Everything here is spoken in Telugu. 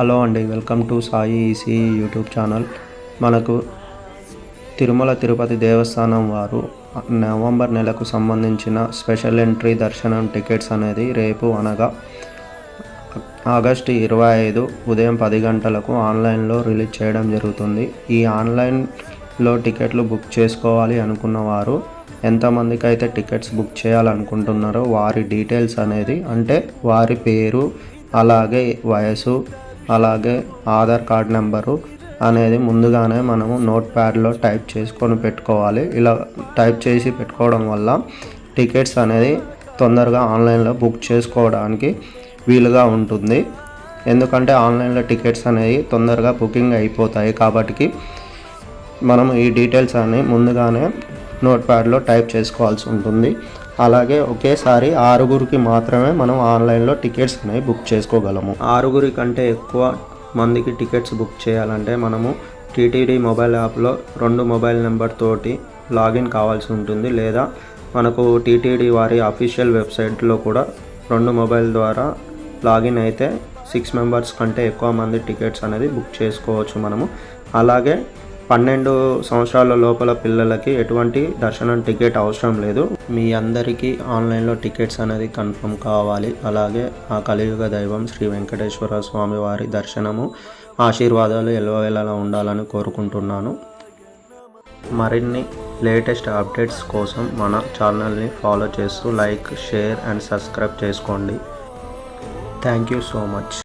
హలో అండి welcome to Sai EC YouTube channel. మనకు తిరుమల తిరుపతి దేవస్థానం వారు నవంబర్ నెలకు సంబంధించిన స్పెషల్ ఎంట్రీ దర్శనం టికెట్స్ అనేది రేపు అనగా ఆగస్టు ఇరవై ఐదు ఉదయం పది గంటలకు ఆన్లైన్లో రిలీజ్ చేయడం జరుగుతుంది. ఈ ఆన్లైన్లో టికెట్లు బుక్ చేసుకోవాలి అనుకున్న వారు ఎంతమందికి అయితే టికెట్స్ బుక్ చేయాలనుకుంటున్నారో వారి డీటెయిల్స్ అనేది అంటే వారి పేరు అలాగే వయసు అలాగే ఆధార్ కార్డ్ నెంబరు అనేది ముందుగానే మనము నోట్ ప్యాడ్లో టైప్ చేసుకొని పెట్టుకోవాలి. ఇలా టైప్ చేసి పెట్టుకోవడం వల్ల టికెట్స్ అనేది తొందరగా ఆన్లైన్లో బుక్ చేసుకోవడానికి వీలుగా ఉంటుంది. ఎందుకంటే ఆన్లైన్లో టికెట్స్ అనేవి తొందరగా బుకింగ్ అయిపోతాయి. కాబట్టి మనం ఈ డీటెయిల్స్ అన్ని ముందుగానే నోట్ ప్యాడ్లో టైప్ చేసుకోవాల్సి ఉంటుంది. అలాగే ఒకేసారి ఆరుగురికి మాత్రమే మనం ఆన్లైన్లో టికెట్స్ అనేవి బుక్ చేసుకోగలము. ఆరుగురి కంటే ఎక్కువ మందికి టికెట్స్ బుక్ చేయాలంటే మనము టీటీడీ మొబైల్ యాప్లో రెండు మొబైల్ నెంబర్ తోటి లాగిన్ కావాల్సి ఉంటుంది. లేదా మనకు టీటీడీ వారి అఫీషియల్ వెబ్సైట్లో కూడా రెండు మొబైల్ ద్వారా లాగిన్ అయితే సిక్స్ మెంబర్స్ కంటే ఎక్కువ మంది టికెట్స్ అనేది బుక్ చేసుకోవచ్చు మనము. అలాగే పన్నెండు సంవత్సరాల లోపల పిల్లలకి ఎటువంటి దర్శనం టికెట్ అవసరం లేదు. మీ అందరికీ ఆన్లైన్లో టికెట్స్ అనేది కన్ఫర్మ్ కావాలి. అలాగే ఆ కలియుగ దైవం శ్రీ వెంకటేశ్వర స్వామి వారి దర్శనము ఆశీర్వాదాలు ఎల్లవేళలా ఉండాలని కోరుకుంటున్నాను. మరిన్ని లేటెస్ట్ అప్డేట్స్ కోసం మన ఛానల్ని ఫాలో చేస్తూ లైక్ షేర్ అండ్ సబ్స్క్రైబ్ చేసుకోండి. Thank you so much.